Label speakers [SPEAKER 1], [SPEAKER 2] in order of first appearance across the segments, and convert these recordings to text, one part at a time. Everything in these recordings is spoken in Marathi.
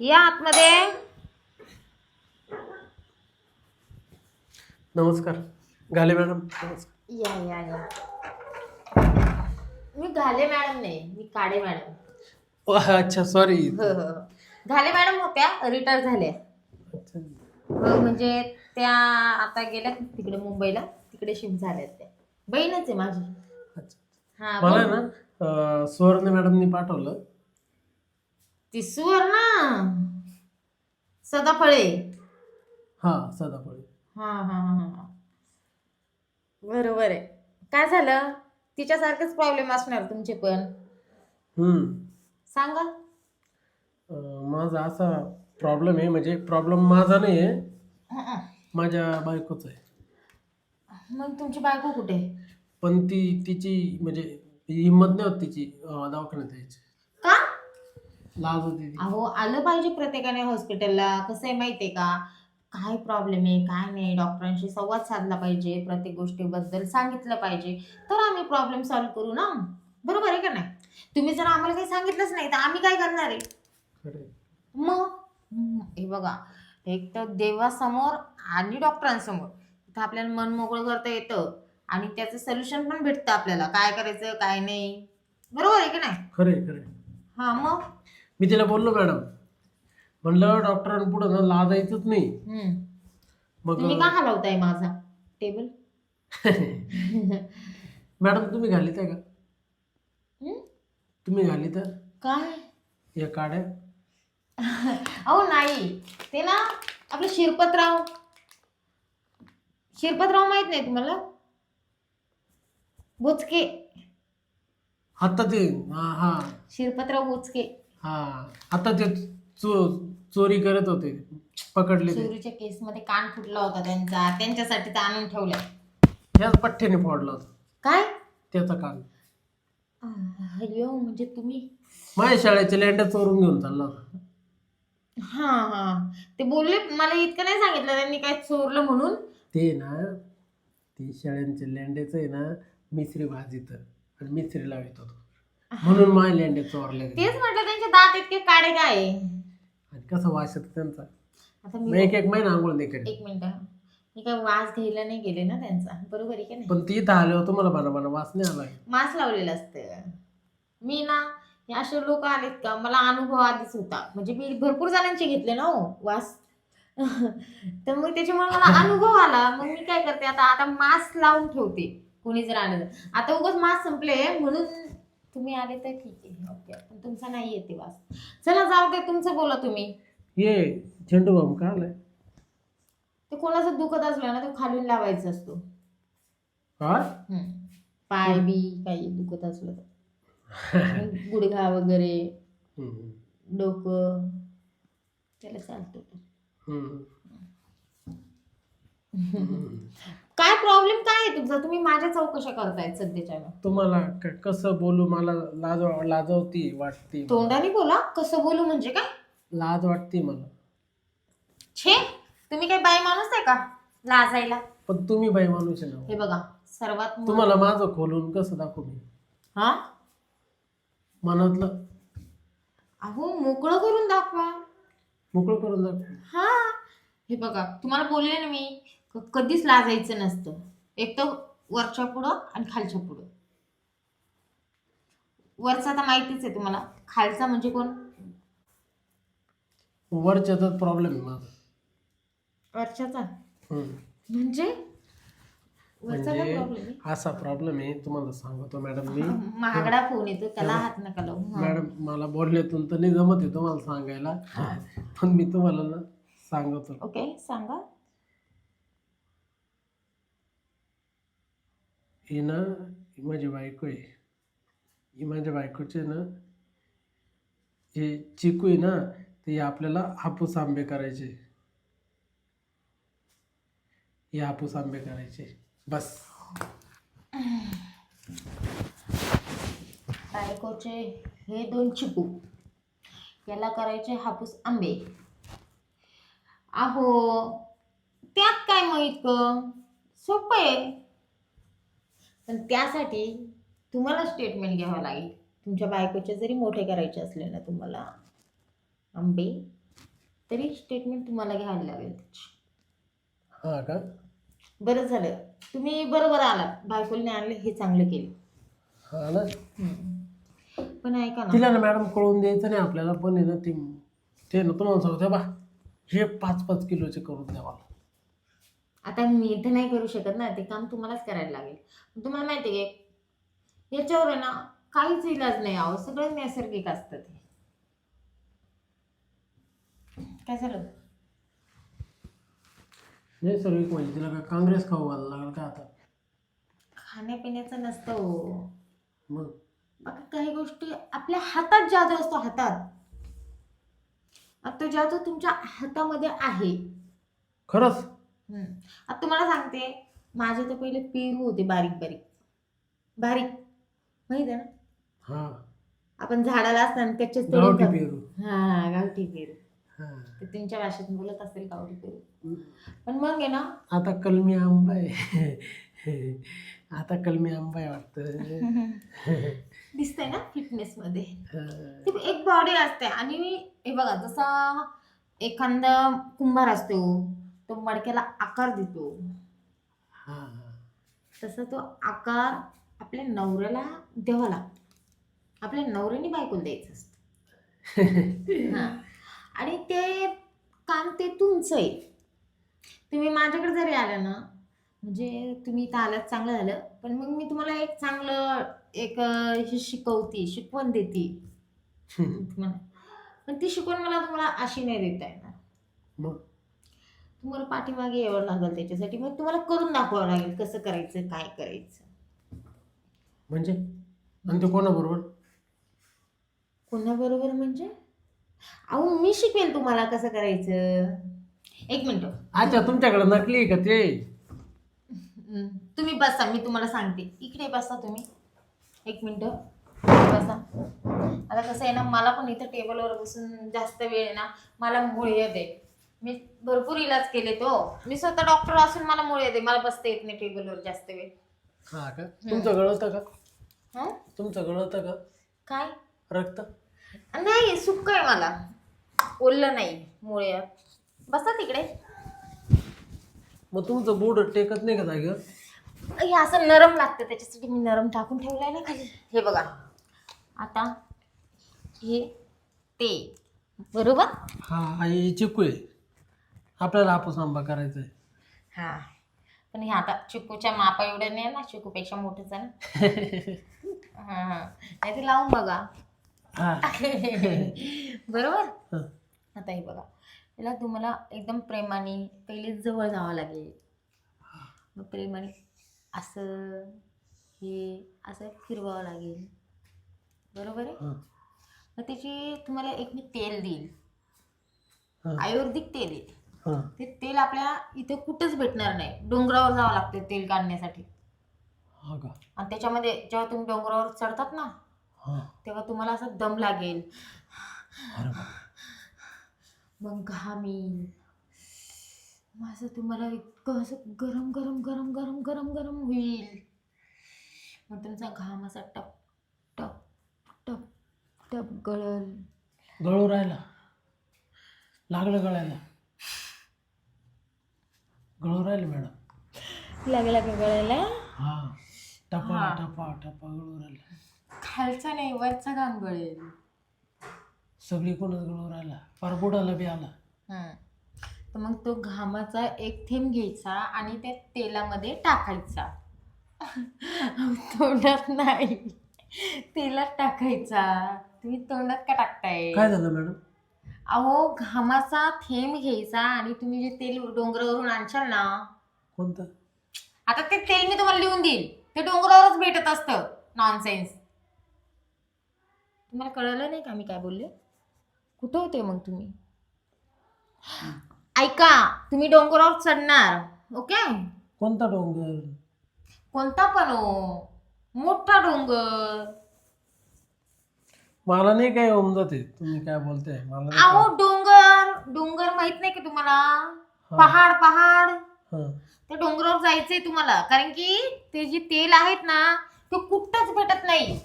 [SPEAKER 1] या आतमध्ये.
[SPEAKER 2] नमस्कार. घाले मॅडम नमस्कार.
[SPEAKER 1] या या या. मी घाले मॅडम नाही मी काळे मॅडम.
[SPEAKER 2] ओ, अच्छा सॉरी
[SPEAKER 1] हो हो हो. घाले मॅडम होत्या रिटायर झाल्या. हो म्हणजे त्या आता गेल्या तिकडे मुंबईला तिकडे शिफ्ट झाल्यात त्या. बहीणच आहे माझी. हा
[SPEAKER 2] मला ना अं, सुवर्ण मॅडमनी पाठवलं.
[SPEAKER 1] ती सुवर्णा सदाफळे.
[SPEAKER 2] हा सदाफळे.
[SPEAKER 1] हा हा हा बरोबर आहे. काय झालं? तिच्यासारखेच प्रॉब्लेम असणार तुमचे पण.
[SPEAKER 2] हम्म.
[SPEAKER 1] सांगा.
[SPEAKER 2] अं, माझा असा प्रॉब्लेम आहे म्हणजे प्रॉब्लेम माझा नाही आहे माझ्या बायकोचा आहे.
[SPEAKER 1] मग तुमची बायको कुठे?
[SPEAKER 2] पण ती तिची म्हणजे हिंमत नाही होत तिची अं, दवाखान्यात यायची लाज होती ती
[SPEAKER 1] अहो आलं पाहिजे प्रत्येकाने हॉस्पिटलला कसं आहे माहितीये का? काय प्रॉब्लेम आहे काय नाही? डॉक्टरांशी संवाद साधला पाहिजे प्रत्येक गोष्टीबद्दल सांगितलं पाहिजे. तर आम्ही प्रॉब्लेम सॉल्व्ह करू ना? बरोबर आहे का नाही? तुम्ही जर आम्हाला काही सांगितलंच नाही तर आम्ही काय करणार आहे?
[SPEAKER 2] खरंय.
[SPEAKER 1] मग? हम्म, हे बघा. एक तर देवासमोर आणि डॉक्टरांसमोर इथं आपल्याला मन मोकळं करता येतं. आणि त्याचं सोल्युशन पण भेटतं आपल्याला. काय करायचं काय नाही? बरोबर आहे की नाही?
[SPEAKER 2] खरे खरे
[SPEAKER 1] हा मग?
[SPEAKER 2] मी तिला बोललो मॅडम म्हणलं डॉक्टरांपुढे ना लाजायचंच नाही.
[SPEAKER 1] हम्म.
[SPEAKER 2] मग
[SPEAKER 1] तुम्ही का हलवताय माझा? टेबल?
[SPEAKER 2] मॅडम तुम्ही घालीत आहे का?
[SPEAKER 1] हं?
[SPEAKER 2] तुम्ही घालीत आहे?
[SPEAKER 1] काय?
[SPEAKER 2] या काड्या.
[SPEAKER 1] अहो नाही. ते ना आपलं शिरपतराव. शिरपतराव माहीत नाही तुम्हाला? बोचके.
[SPEAKER 2] आता ते हा हा.
[SPEAKER 1] शिरपतराव बोचके.
[SPEAKER 2] हा. आता ते चो चोरी करत होते. पकडले ते.
[SPEAKER 1] चोरीच्या केसमध्ये कान फुटला होता त्यांचा. त्यांच्यासाठी ते आणून ठेवलं.
[SPEAKER 2] ह्याच पठ्ठ्याने फोडला होता.
[SPEAKER 1] काय?
[SPEAKER 2] त्याचा कान.
[SPEAKER 1] अय्यो म्हणजे तुम्ही?
[SPEAKER 2] माझ्या शाळेच्या लेंड्या चोरून घेऊन चालला होता.
[SPEAKER 1] हा हा. ते बोलले मला इतकं नाही सांगितलं त्यांनी काय चोरलं म्हणून.
[SPEAKER 2] ते ना ते शाळेच्या लेंड्याचं आहे ना मिसरी भाजीत आणि मिसरी लावित होतो. म्हणून चोरल्या गेल्या.
[SPEAKER 1] तेच म्हटलं त्यांचे दात इतके काळे काय?
[SPEAKER 2] आणि कसा वास येतो त्यांचा?
[SPEAKER 1] आता
[SPEAKER 2] मग
[SPEAKER 1] मी
[SPEAKER 2] एक एक महिना आंघोळ नाही करीत.
[SPEAKER 1] एक मिनिट. मी काय वास घ्यायला नाही गेले ना त्यांचा? बरोबर आहे की नाही?
[SPEAKER 2] पण ती इथं आल्यावर तुम्हाला बना बना वास नाही आला.
[SPEAKER 1] मास्क लावलेलं असतं. मी ना हे असे लोक आलेत का? मला अनुभव आधीच होता. म्हणजे मी भरपूर जणांचे घेतले ना हो वास. तर मग त्याच्यामुळे मला अनुभव आला. मग मी काय करते आता आता मास्क लावून ठेवते. कोणी जर आलं तर. आता उगाच मास्क संपले म्हणून तुम्ही आले तर ठीक आहे. ओके. पण तुमचा नाही येते वास. चला जाऊ दे तुमचं बोला तुम्ही.
[SPEAKER 2] ये झेंडू बाम का आलाय?
[SPEAKER 1] ते कोणाचं दुखत असलं ना तो खालून लावायचा असतो.
[SPEAKER 2] हा
[SPEAKER 1] हम्म. पाय बी काही दुखत असलं तर. गुडघा वगैरे
[SPEAKER 2] हम्म.
[SPEAKER 1] डोकं त्याला चालतं
[SPEAKER 2] हम्म.
[SPEAKER 1] काय प्रॉब्लेम काय आहे तुमचा? तुम्ही माझ्या चौकशा करतायत सध्याच्या वेळेला.
[SPEAKER 2] तुम्हाला क- कसं बोलू मला लाज लाजवती वाटते
[SPEAKER 1] तोंडाने बोला कसं बोलू म्हणजे काय?
[SPEAKER 2] लाज वाटते मला.
[SPEAKER 1] छे तुम्ही काय बाई माणूस आहे का? लाजायला.
[SPEAKER 2] पण तुम्ही बाई माणूस आहे
[SPEAKER 1] हे.
[SPEAKER 2] ना
[SPEAKER 1] बघा सर्वात
[SPEAKER 2] तुम्हाला माझं खोलून कसं दाखवू मी?
[SPEAKER 1] हा?
[SPEAKER 2] मनातलं.
[SPEAKER 1] अहो मोकळं करून दाखवा.
[SPEAKER 2] मोकळं करून दाखवू.
[SPEAKER 1] हा. हे बघा तुम्हाला बोलले ना मी कधीच लाजायचं नसतं. एक तर वरच्या पुढं आणि खालच्या पुढं. वरचा तर माहितीच आहे तुम्हाला. खालचा म्हणजे कोण?
[SPEAKER 2] वरच्याचाच प्रॉब्लेम आहे माझा.
[SPEAKER 1] वरच्याचा?
[SPEAKER 2] हम्म.
[SPEAKER 1] म्हणजे? वरचा काय
[SPEAKER 2] म्हणजे
[SPEAKER 1] प्रॉब्लेम आहे.
[SPEAKER 2] असा प्रॉब्लेम आहे तुम्हाला सांगतो मॅडम मी.
[SPEAKER 1] महागडा फोन येतो त्याला हात नका लावू. हा.
[SPEAKER 2] मॅडम मला बोलण्यातून तर नाही जमत आहे तुम्हाला सांगायला. पण मी तुम्हाला ना सांगतो.
[SPEAKER 1] ओके सांगा.
[SPEAKER 2] ही ना ही माझी बायको आहे ही माझ्या बायकोचे ना हे चिकू आहे ना ते आपल्याला हापूस आंबे करायचे हे हापूस आंबे करायचे बस
[SPEAKER 1] बायकोचे हे दोन चिकू याला करायचे हापूस आंबे अहो त्यात काय मग इतकं सोपं आहे पण त्यासाठी तुम्हाला स्टेटमेंट घ्यावं लागेल. तुमच्या बायकोचे जरी मोठे करायचे असले ना तुम्हाला आंबे तरी स्टेटमेंट तुम्हाला घ्यायला लागेल.
[SPEAKER 2] हा का?
[SPEAKER 1] बरं झालं. तुम्ही बरोबर आलात. बायकोलने आणले हे चांगलं केलं.
[SPEAKER 2] हा ना.
[SPEAKER 1] पण ऐका ना.
[SPEAKER 2] तिला ना मॅडम कळून द्यायचं नाही आपल्याला. पण आहे ना ते ते ना तुम्हाला सांगते बा हे पाच पाच किलोचे करून द्या मला.
[SPEAKER 1] आता मी तर नाही करू शकत ना ते काम तुम्हालाच करायला लागेल. तुम्हाला माहिती आहे का याच्यावर आहे ना काहीच इलाज नाही आहो सगळं नैसर्गिक असतं ते. काय झालं?
[SPEAKER 2] सर्व म्हणजे तिला काय काँग्रेस खाऊ घालायला लागेल का आता?
[SPEAKER 1] खाण्यापिण्याचं नसतं हो.
[SPEAKER 2] मग?
[SPEAKER 1] बाकी काही गोष्टी आपल्या हातात जादू असतो हातात. आता तो जादू तुमच्या हातामध्ये आहे.
[SPEAKER 2] खरंच?
[SPEAKER 1] हम्म. आता तुम्हाला सांगते माझे तर पहिले पेरू होते बारीक बारीक. बारीक. माहीत आहे ना?
[SPEAKER 2] हा.
[SPEAKER 1] आपण झाडाला असताना कच्चेच
[SPEAKER 2] गावठी पेरू.
[SPEAKER 1] हा गावठी पेरू.
[SPEAKER 2] हा.
[SPEAKER 1] ते तुमच्या भाषेत बोलत असेल गावठी पेरू. पण मग आहे ना?
[SPEAKER 2] आता कलमी आंबा आहे. आता कलमी आंबा आहे वाटतं.
[SPEAKER 1] दिसतंय ना फिटनेस मध्ये
[SPEAKER 2] हा.
[SPEAKER 1] ती एक बॉडी असते. आणि हे बघा जसा एखादा कुंभार असतो तो मडक्याला आकार देतो. तसा तो आकार आपल्या नवऱ्याला द्यावा लागतो. आपल्या नवऱ्याने बायकोला द्यायचं असतं. हा. आणि ते काम ते तुमचं आहे. तुम्ही माझ्याकडे जरी आलं ना म्हणजे तुम्ही इथं आलात चांगलं झालं पण मग मी तुम्हाला एक चांगलं एक हे शिकवते शिकवण देते. तुम्हाला. पण ती शिकवण मला तुम्हाला अशी नाही देता येणार.
[SPEAKER 2] मग?
[SPEAKER 1] तुम्हाला पाठीमागे यावं लागेल त्याच्यासाठी. मग तुम्हाला करून दाखवावं लागेल कसं करायचं काय करायचं.
[SPEAKER 2] म्हणजे? आणि ते कोणाबरोबर?
[SPEAKER 1] कोणाबरोबर म्हणजे? अहो मी शिकवेल तुम्हाला कसं करायचं. एक मिनिट.
[SPEAKER 2] अच्छा तुमच्याकडे नकली आहे का ते?
[SPEAKER 1] हम्म, तुम्ही बसा मी तुम्हाला सांगते. इकडे बसा तुम्ही. एक मिनिट. बसा. आता कसं आहे ना मला पण इथं टेबलवर बसून जास्त वेळ आहे ना मला मूळ येते मी भरपूर इलाज केले तो मी स्वतः डॉक्टर असून मला मूळ येते. मला बसता येत नाही टेबलवर जास्त वेळ.
[SPEAKER 2] हा का? तुमचं गळवतं का?
[SPEAKER 1] हं?
[SPEAKER 2] तुमचं गळवतं का?
[SPEAKER 1] काय?
[SPEAKER 2] रक्त?
[SPEAKER 1] नाही सुक्क आहे मला. ओललं नाही मुळे. बसा तिकडे.
[SPEAKER 2] मग तुमचं बोर्ड टेकत नाही का जागेवर
[SPEAKER 1] हे असं नरम लागतं. त्याच्यासाठी मी नरम टाकून ठेवलंय ना खाली. हे बघा. आता हे ते. बरोबर?
[SPEAKER 2] हा आई चिकू आहे आपल्याला हापूस आंबा करायचा आहे
[SPEAKER 1] हा. पण हे आता चिकूच्या मापा एवढं नाही ना चिकूपेक्षा मोठंच आहे ना. हा हा. नाही ते लावून बघा.
[SPEAKER 2] हा.
[SPEAKER 1] बरोबर?
[SPEAKER 2] हा.
[SPEAKER 1] आता हे बघा. त्याला तुम्हाला एकदम प्रेमाने पहिले जवळ जावं लागेल. मग प्रेमाने असं हे असं फिरवावं लागेल. बरोबर आहे?
[SPEAKER 2] हा.
[SPEAKER 1] मग त्याची तुम्हाला एक मी तेल देईल.
[SPEAKER 2] हा.
[SPEAKER 1] आयुर्वेदिक तेल आहे.
[SPEAKER 2] हा.
[SPEAKER 1] ते तेल आपल्या इथे कुठंच भेटणार नाही. डोंगरावर जावं लागतं तेल काढण्यासाठी.
[SPEAKER 2] हा का?
[SPEAKER 1] आणि त्याच्यामध्ये जेव्हा तुम्ही डोंगरावर चढतात ना
[SPEAKER 2] हा.
[SPEAKER 1] तेव्हा तुम्हाला असं दम लागेल.
[SPEAKER 2] अरे बाप.
[SPEAKER 1] मग घाम येईल मग असं तुम्हाला इतकं असं गरम गरम गरम गरम गरम गरम होईल. मग तुमचा घाम असा टप टप टप टप गळल.
[SPEAKER 2] गळू राहिला. लागलं गळायला. गळू राहिलं मॅडम
[SPEAKER 1] लागला का गळायला
[SPEAKER 2] हा टपा
[SPEAKER 1] हा.
[SPEAKER 2] टपा टपा गळू राहिला
[SPEAKER 1] खालचा नाही वरचा घाम गळेल.
[SPEAKER 2] सगळी कोणच गळू राहिला फार बुडाला बी आला.
[SPEAKER 1] हं. तर मग तो घामाचा एक थेंब घ्यायचा आणि त्या तेलामध्ये टाकायचा. तोंडात नाही. तेलात टाकायचा. तुम्ही तोंडात का टाकताय?
[SPEAKER 2] काय झालं मॅडम
[SPEAKER 1] अहो घामाचा थेंब घ्यायचा आणि तुम्ही जे तेल डोंगरावरून आणशाल ना
[SPEAKER 2] कोणतं?
[SPEAKER 1] आता ते तेल मी तुम्हाला लिहून देईल. ते डोंगरावरच भेटत असतं. नॉनसेन्स तुम्हाला कळलं नाही का मी काय बोलले? कुठं होते मग तुम्ही? ऐका तुम्ही डोंगरावर चढणार ओके?
[SPEAKER 2] कोणता डोंगर?
[SPEAKER 1] कोणता पण हो. मोठा डोंगर.
[SPEAKER 2] मला नाही काय होऊन जाते तुम्ही काय बोलताय? मला नाही
[SPEAKER 1] अहो
[SPEAKER 2] काय-
[SPEAKER 1] डोंगर डोंगर माहीत नाही का तुम्हाला?
[SPEAKER 2] हा,
[SPEAKER 1] पहाड पहाड.
[SPEAKER 2] हा.
[SPEAKER 1] त्या डोंगरावर जायचंय तुम्हाला. कारण की ते जे तेल आहेत ना ते कुठंच भेटत नाही.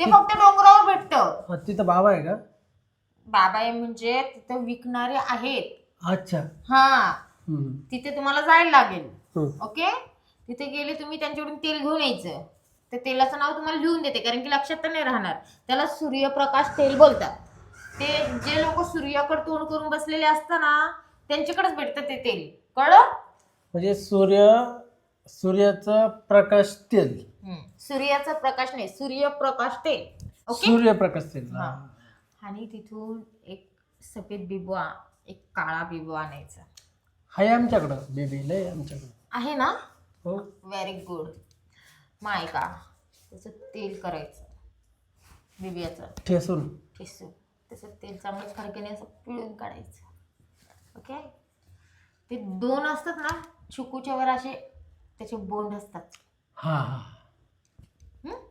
[SPEAKER 1] ते फक्त डोंगरावर भेटतं.
[SPEAKER 2] हा, तिथं बाबा आहे का?
[SPEAKER 1] बाबा आहे म्हणजे तिथं विकणारे आहेत.
[SPEAKER 2] अच्छा.
[SPEAKER 1] हा.
[SPEAKER 2] हम्म.
[SPEAKER 1] तिथे तुम्हाला जायला लागेल.
[SPEAKER 2] हम्म.
[SPEAKER 1] ओके? तिथे गेले तुम्ही त्यांच्याकडून तेल घेऊन यायचं. त्या तेलाचं नाव तुम्हाला लिहून देते कारण की लक्षात तर नाही राहणार. त्याला सूर्यप्रकाश तेल बोलतात. ते जे लोक सूर्याकडे तोंड करून बसलेले असतात ना त्यांच्याकडेच भेटतं ते तेल. कळलं?
[SPEAKER 2] म्हणजे सूर्य सूर्याचा प्रकाश तेल.
[SPEAKER 1] हम्म. सूर्याचा प्रकाश नाही सूर्यप्रकाश तेल. ओके?
[SPEAKER 2] सूर्यप्रकाश तेल
[SPEAKER 1] हा. आणि तिथून एक सफेद बिबवा एक काळा बिबवा आणायचा.
[SPEAKER 2] हाय आमच्याकडं बेबी लय आमच्याकडं.
[SPEAKER 1] आहे ना?
[SPEAKER 2] हो.
[SPEAKER 1] व्हेरी गुड माय का? त्याचं तेल करायचं. बिबियाचं.
[SPEAKER 2] ठेसून.
[SPEAKER 1] ठेसून. त्याचं तेल चांगलं फडक्याने असं पिळून काढायचं. ओके? ते दोन असतात ना चिकूच्या वर असे त्याचे बोंड असतात.
[SPEAKER 2] हा हा.
[SPEAKER 1] हं?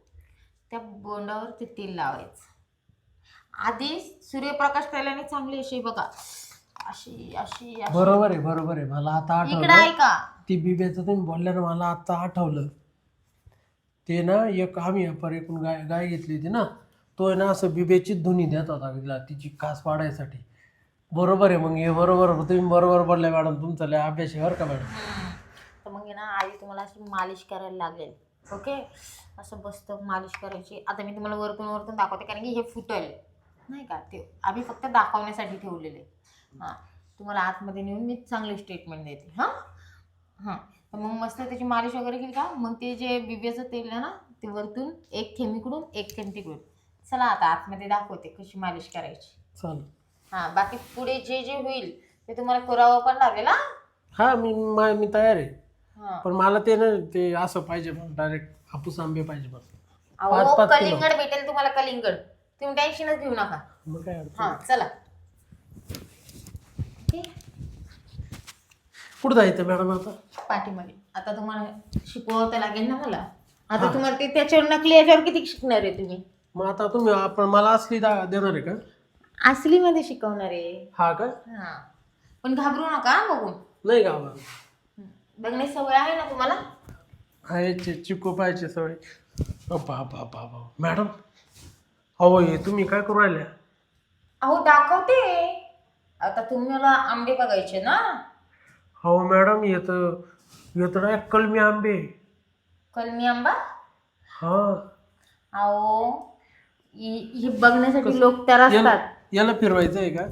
[SPEAKER 1] त्या बोंडावर ते तेल लावायचं. आधी सूर्यप्रकाश केल्याने चांगली अशी बघा. अशी अशी अशी.
[SPEAKER 2] बरोबर आहे बरोबर आहे. मला आता
[SPEAKER 1] इकडं
[SPEAKER 2] आठवलं.
[SPEAKER 1] आहे का
[SPEAKER 2] ती बिब्याचं तुम्ही बोलल्यानं मला आता आठवलं. ते ना एक आम्ही एकूण गाय गाय घेतली होती ना तो आहे ना असं बिब्याची धुनी देत होता तिला तिची खास पाडायसाठी. बरोबर आहे मग हे बरोबर तुम्ही बरोबर बोलल्या मॅडम तुमचा लय अभ्यास आहे बरं का मॅडम?
[SPEAKER 1] तर मग आहे ना आई तुम्हाला अशी मालिश करायला लागेल ओके? असं बसतं मालिश करायची. आता मी तुम्हाला वरतून वरतून दाखवते कारण की हे फुटल. नाही का? ते आम्ही फक्त दाखवण्यासाठी ठेवलेले. हां तुम्हाला आतमध्ये नेऊन मी चांगली स्टेटमेंट देते. हां? हां. तर मग मस्त त्याची मालिश वगैरे केली का? मग ते जे बिब्याचं तेल आहे ना ते वरतून एक थेंब इकडून एक थेंब तिकडून चला आता आतमध्ये दाखवते कशी मालिश करायची.
[SPEAKER 2] चाल
[SPEAKER 1] हां बाकी पुढे जे जे होईल ते तुम्हाला करावं पण लागेल हां?
[SPEAKER 2] हा मी मा- मी तयार आहे.
[SPEAKER 1] हां.
[SPEAKER 2] पण मला ते ना ते असं पाहिजे डायरेक्ट हापूस आंबे पाहिजे
[SPEAKER 1] अहो
[SPEAKER 2] पाच किलो.
[SPEAKER 1] कलिंगड भेटेल तुम्हाला कलिंगड. तुम्ही टेन्शनच घेऊ नका.
[SPEAKER 2] मग काय अडचण
[SPEAKER 1] हा चला. ओके
[SPEAKER 2] कुठं जायचं मॅडम आता.
[SPEAKER 1] पाठीमागे. आता तुम्हाला शिकवता लागेल ना मला. आता
[SPEAKER 2] हा.
[SPEAKER 1] तुम्हाला ते त्याच्यावर नकली याच्यावर किती शिकणार आहे तुम्ही?
[SPEAKER 2] मग आता तुम्ही आपण मला असली दा देणार आहे का?
[SPEAKER 1] असली मध्ये शिकवणार आहे.
[SPEAKER 2] हा का?
[SPEAKER 1] हा. पण घाबरू नका हा बघून.
[SPEAKER 2] नाही गावा
[SPEAKER 1] बघण्याची सवय आहे ना तुम्हाला?
[SPEAKER 2] आहे चि- चिकू पाहिजे सवय. अ बा बा बा बा मॅडम अहो हे तुम्ही काय करू राहिल्या?
[SPEAKER 1] अहो दाखवते. आता तुम्हाला आंबे बघायचे ना?
[SPEAKER 2] अहो मॅडम येतं येतं ना कलमी आंबे.
[SPEAKER 1] कलमी आंबा?
[SPEAKER 2] हा.
[SPEAKER 1] अहो हे बघण्यासाठी? लोक तर
[SPEAKER 2] याला
[SPEAKER 1] असतात.
[SPEAKER 2] याला फिरवायचं आहे का?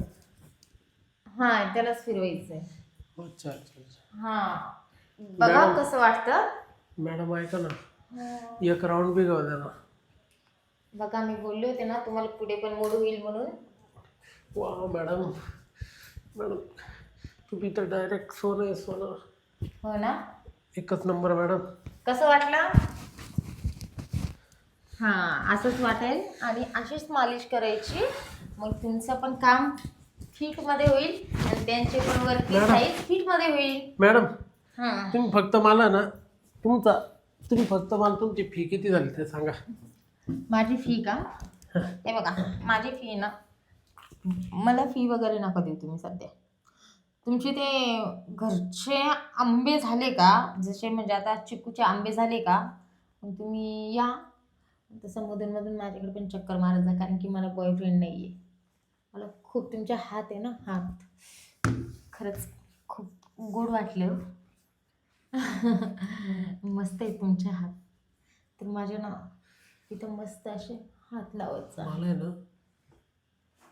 [SPEAKER 1] हा त्यालाच फिरवायचंय.
[SPEAKER 2] अच्छा अच्छा अच्छा.
[SPEAKER 1] हा. बघा
[SPEAKER 2] मॅडम.
[SPEAKER 1] कसं वाटतं.
[SPEAKER 2] मॅडम ऐका ना. एक राऊंड बी गाव ना.
[SPEAKER 1] बघा मी बोलले होते ना तुम्हाला पुढे पण मोड होईल म्हणून.
[SPEAKER 2] वा मॅडम. मॅडम तुम्ही तर डायरेक्ट सोनं आहे सोनं.
[SPEAKER 1] हो ना?
[SPEAKER 2] एकच नंबर मॅडम
[SPEAKER 1] कसं वाटलं? हा असंच वाटेल. आणि अशीच मालिश करायची. मग तुमचं पण काम फिटमध्ये होईल आणि त्यांचे पण वरती
[SPEAKER 2] मॅडम.
[SPEAKER 1] साईज फिटमध्ये होईल.
[SPEAKER 2] मॅडम
[SPEAKER 1] हा.
[SPEAKER 2] तुम्ही फक्त मला ना तुमचा तुम्ही फक्त मला तुमची फी किती झाली ते सांगा.
[SPEAKER 1] माझी फी का? हे. बघा माझी फी ना मला फी वगैरे नका देऊ तुम्ही सध्या. तुमचे ते घरचे आंबे झाले का? जसे म्हणजे आता चिकूचे आंबे झाले का? मग तुम्ही या. तसं मधून मधून माझ्याकडे पण चक्कर मारत जा कारण की मला बॉयफ्रेंड नाही आहे मला खूप तुमच्या हात आहे ना हात. खरंच खूप गोड वाटलं हो. मस्त आहे तुमचे हात. तर माझ्या ना तिथं मस्त असे हात लावत
[SPEAKER 2] मला आहे ना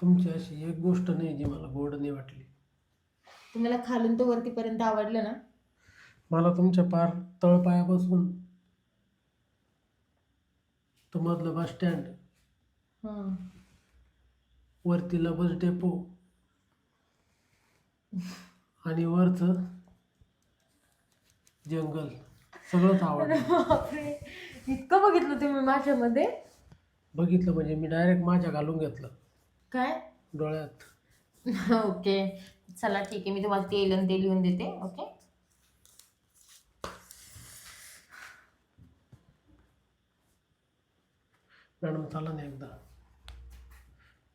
[SPEAKER 2] तुमची अशी एक गोष्ट नाही जी मला गोड नाही वाटली.
[SPEAKER 1] तुम्हाला खालून तो वरतीपर्यंत आवडलं ना?
[SPEAKER 2] मला तुमच्या पार तळपायापासून तो मधलं बस स्टँड
[SPEAKER 1] हां.
[SPEAKER 2] वरतीला बस डेपो आणि वरचं जंगल सगळंच आवडलं.
[SPEAKER 1] बापरे. इतकं बघितलं तुम्ही माझ्यामध्ये?
[SPEAKER 2] बघितलं म्हणजे मी डायरेक्ट माझ्या घालून घेतलं.
[SPEAKER 1] काय?
[SPEAKER 2] डोळ्यात.
[SPEAKER 1] ओके. चला ठीक आहे मी तुम्हाला तेल आणि ते लिहून देते ओके?
[SPEAKER 2] मॅडम चला ना एकदा.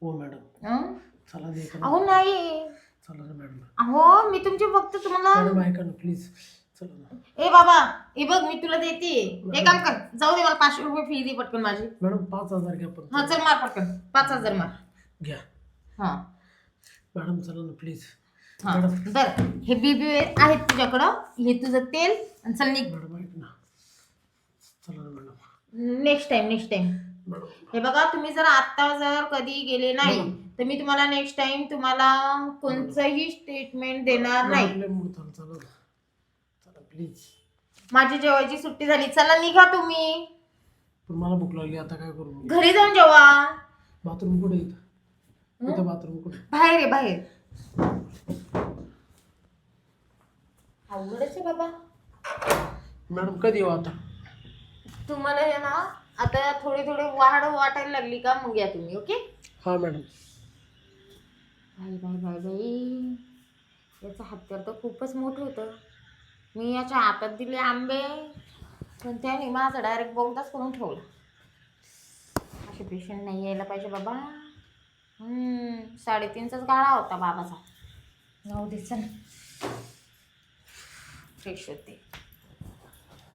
[SPEAKER 2] हो मॅडम.
[SPEAKER 1] हं?
[SPEAKER 2] चला ना एकदा.
[SPEAKER 1] अहो नाही.
[SPEAKER 2] चला ना मॅडम.
[SPEAKER 1] अहो मी तुमचे फक्त तुम्हाला
[SPEAKER 2] मॅडम ऐका ना प्लीज चला ना.
[SPEAKER 1] ए बाबा हे बघ मी तुला देते. एक काम कर जाऊ दे मला पाचशे रुपये फी दे पटकन माझी.
[SPEAKER 2] मॅडम पाच हजार घ्या पण
[SPEAKER 1] हा चल मार पटकन. पाच हजार मार.
[SPEAKER 2] घ्या.
[SPEAKER 1] हा.
[SPEAKER 2] मॅडम चला ना प्लीज.
[SPEAKER 1] बर. हे बीबी आहेत तुझ्याकडं. हे तुझं तेल. आणि चल निघ. नेक्स्ट टाइम नेक्स्ट टाइम हे बघा तुम्ही जर आता जर कधी गेले नाही तर मी तुम्हाला नेक्स्ट टाइम तुम्हाला कोणतंही स्टेटमेंट देणार नाही.
[SPEAKER 2] प्लीज
[SPEAKER 1] माझी जेवायची सुट्टी झाली. चला निघा तुम्ही.
[SPEAKER 2] पण मला भूक लागली आता काय करू
[SPEAKER 1] घरी जाऊन जेवा.
[SPEAKER 2] बाथरूम कुठे बाथरूम कुठे?
[SPEAKER 1] बाहेर आहे बाहेर. अवघडच आहे बाबा.
[SPEAKER 2] मॅडम कधी येऊ आता?
[SPEAKER 1] तुम्हाला हे ना आता थोडे थोडे वाढ वाटायला लागली का मग या तुम्ही ओके?
[SPEAKER 2] हा मॅडम.
[SPEAKER 1] बाई बाई बाई बाई. याचं हत्यार तर खूपच मोठं होतं. मी याच्या हातात दिले आंबे पण त्याने माझा डायरेक्ट बोगदाच करून ठेवला. असे पेशंट नाही यायला पाहिजे बाबा. हम्म, साडेतीनचाच गाळा होता बाबाचा. जाऊ दे चल. फ्रेश होते.